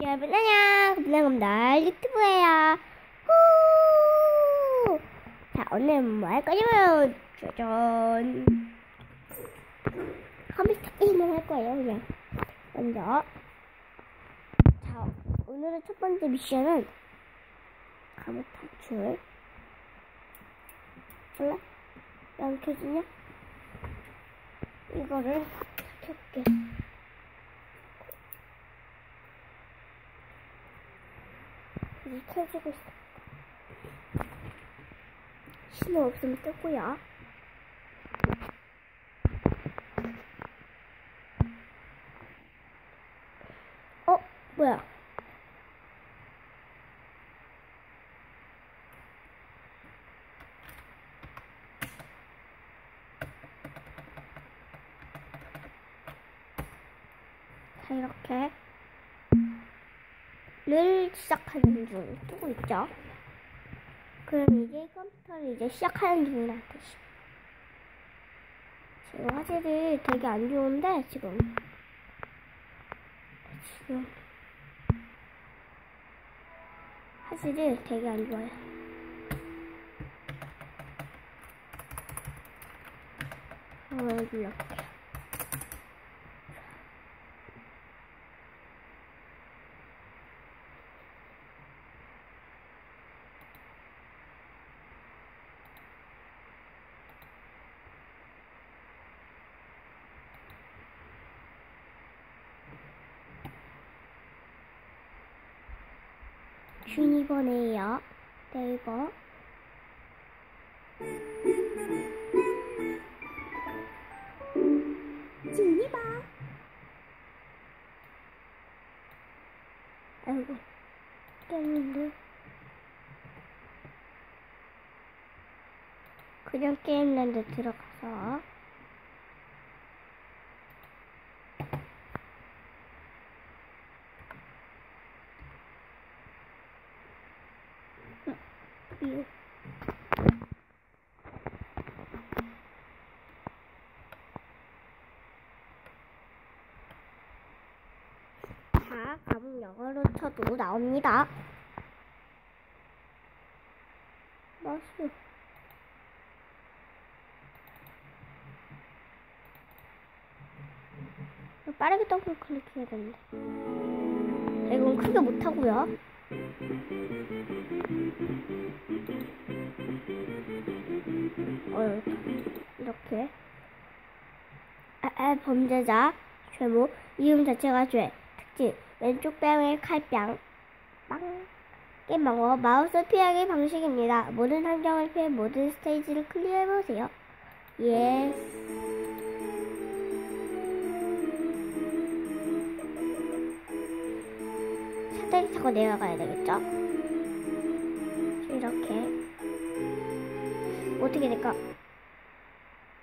여러분 안녕. 블랙검달 유튜브예요. 후! 자 오늘 뭐 할 거냐면 짜잔. 컴퓨터 게임을 할 거예요 그냥. 먼저. 자 오늘의 첫 번째 미션은 감옥 탈출. 몰라? 안 켜지냐? 이거를 켤게 이제 켜지고 있어. 신호 없으면 끄고요. 어? 뭐야? 자, 이렇게 를 시작하는 중 뜨고 있죠. 그럼 이제 컴퓨터를 이제 시작하는 중이라는 뜻이. 지금 화질이 되게 안 좋은데 지금 지금 화질이 되게 안 좋아요. 어, 눌러볼게 요. 주니번에요. 네이버. 주니버. 아이고, 깼는데. 그냥 게임랜드 들어가서. 이 자, 감은 쳐도 나옵니다. 마우스. 빠르게 더블 클릭해야 되는데. 자, 이건 크게 못하고요. 어, 이렇게. 아, 아, 범죄자, 죄목, 이름 자체가 죄, 특징, 왼쪽 뺨에 칼뺨, 빵. 방법, 마우스 피하기 방식입니다. 모든 환경을 피해 모든 스테이지를 클리어해보세요. 예. 사다리 타고 내려가야 되겠죠? 이렇게. 어떻게 될까?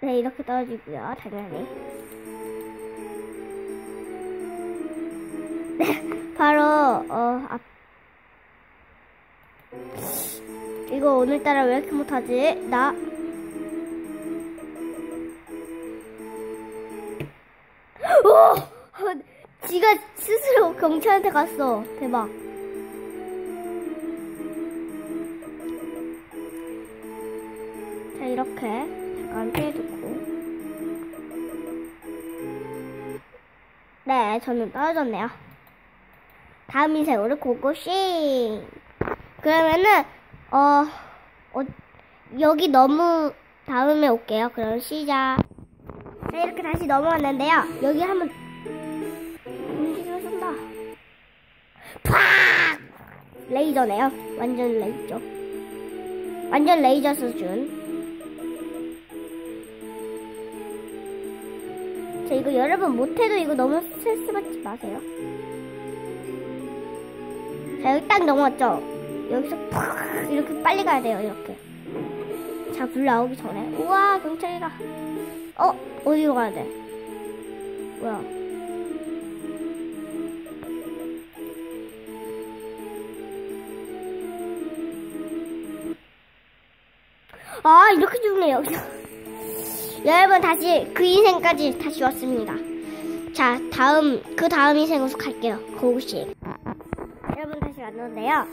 네, 이렇게 떨어지고요, 당연히. 바로, 어, 앞. 이거 오늘따라 왜 이렇게 못하지? 나. 오! 어, 지가 스스로 경찰한테 갔어. 대박. 자, 이렇게 잠깐 피해두고. 네, 저는 떨어졌네요. 다음 인생으로 고고싱! 그러면은, 어, 어, 여기 너무 다음에 올게요. 그럼 시작. 자, 이렇게 다시 넘어왔는데요. 여기 한번 움직여 쏜다. 팍! 레이저네요. 완전 레이저. 완전 레이저 수준. 자, 이거 여러분 못해도 이거 너무 스트레스 받지 마세요. 자, 여기 딱 넘어왔죠? 여기서 팍! 이렇게 빨리 가야 돼요, 이렇게. 자, 불 나오기 전에. 우와, 경찰이다. 어, 어디로 가야 돼? 뭐야? 아, 이렇게 죽네, 여기서. 여러분, 다시 그 인생까지 다시 왔습니다. 자, 다음, 그 다음 인생으로 갈게요. 고우씨. 왔는데요.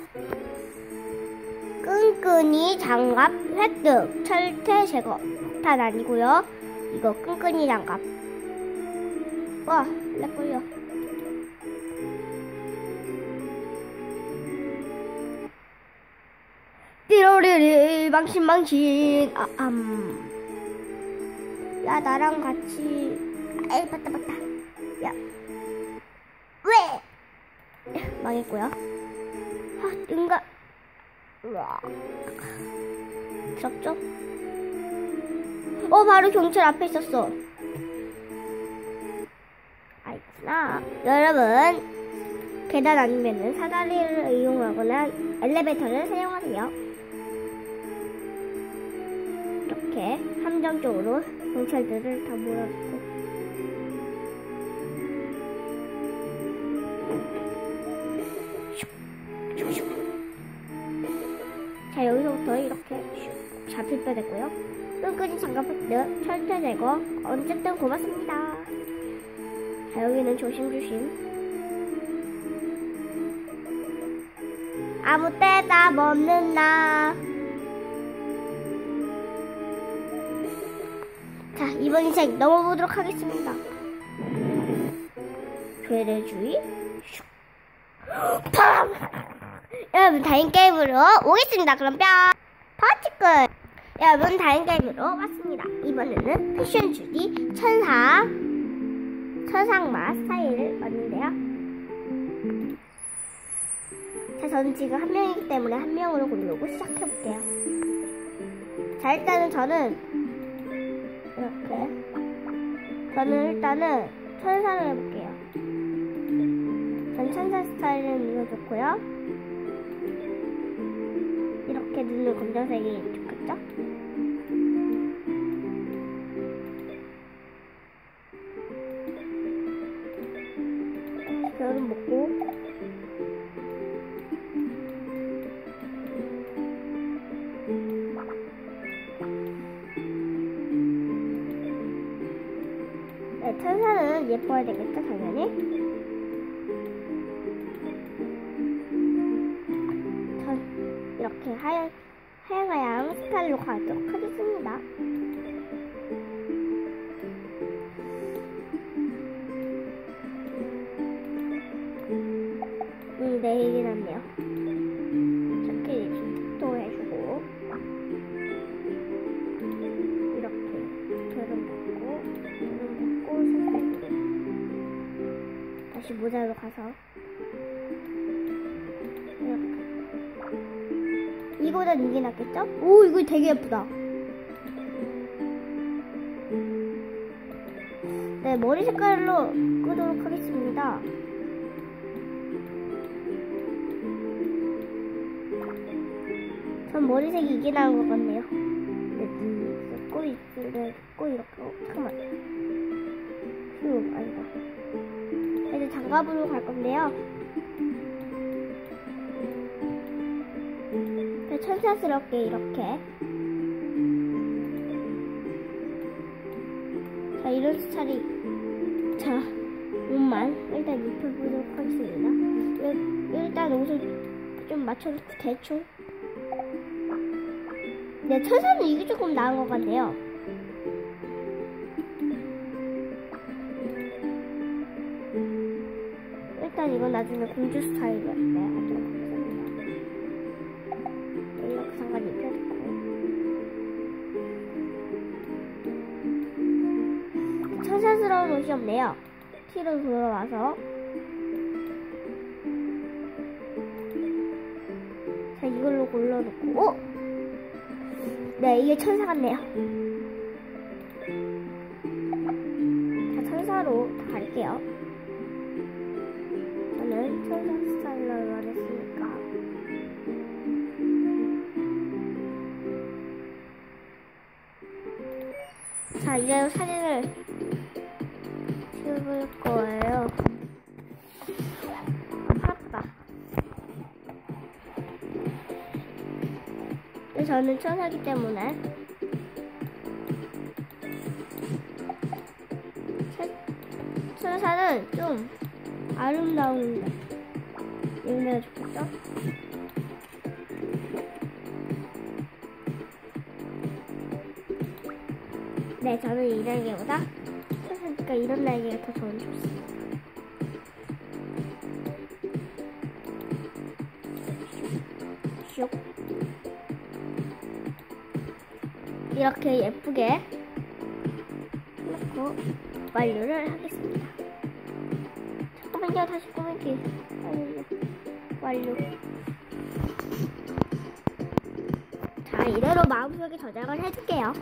끈끈이 장갑 획득 철퇴 제거 폭탄 아니고요. 이거 끈끈이 장갑. 와, 렉 걸려. 띠로리리 망신 망신 아, 암. 야 나랑 같이 에이 맞다 맞다 야 왜? 망했고요 아 뭔가. 우와 무섭죠? 어 바로 경찰 앞에 있었어. 아이구나. 여러분 계단 아니면은 사다리를 이용하거나 엘리베이터를 사용하세요. 이렇게 함정적으로 경찰들을 다 몰아놓고 잡힐 때 됐고요 끈끈이 장갑 획득 철퇴 제거 어쨌든 고맙습니다 자 여기는 조심조심 아무 때나 없는 나 자, 이번 인생 넘어보도록 하겠습니다. 괴뢰주의. 팡! 여러분, 다인 게임으로 오겠습니다. 그럼 뿅! 파티클! 여러분, 다인 게임으로 왔습니다. 이번에는 패션 주디 천사, 천상마 스타일을 왔는데요. 자, 저는 지금 한 명이기 때문에 한 명으로 고르고 시작해볼게요. 자, 일단은 저는 이렇게 저는 일단은 천사를 해볼게요 전 천사 스타일은 이거 좋고요 이렇게 눈을 검정색이 좋겠죠? 천사는 예뻐야 되겠죠, 당연히. 전 이렇게 하얀, 하얀 하얀 스타일로 가도록 하겠습니다. 음, 낫네요. 이거보다 이게 낫겠죠? 오, 이거 되게 예쁘다. 네, 머리 색깔로 끄도록 하겠습니다. 전 머리색이 이게 나은 것 같네요. 네, 눈, 꼬리, 네, 꼬리 이렇게, 어, 잠깐만. 장갑으로 갈 건데요. 네, 천사스럽게 이렇게. 자, 이런 스타일이, 자, 옷만 일단 입혀보도록 하겠습니다. 일- 일단 옷을 좀 맞춰놓고 대충. 네, 천사는 이게 조금 나은 것 같네요. 일단 이건 나중에 공주 스타일로 네, 하도록 하겠습니다. 네, 이렇게 잠깐 입혀놓고. 천사스러운 옷이 없네요. 티로 돌아와서. 자, 이걸로 골라놓고, 오! 네, 이게 천사 같네요. 자, 천사로 다 갈게요. 자, 이제 사진을 찍을 거예요. 아. 근데 저는 천사기 때문에 천- 천사는 좀 아름다운 읽으면 좋겠죠? 네, 저는 이 날개보다 찾으니까 이런 날개가 더 저는 좋습니다. 슉. 이렇게 예쁘게 해놓고 완료를 하겠습니다. 잠깐만요, 다시 꾸밀기. 완료. 자, 이대로 마음속에 저장을 해줄게요.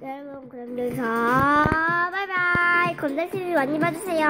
네, 여러분, 그럼 여기서 바이바이. 건달TV 많이 봐주세요.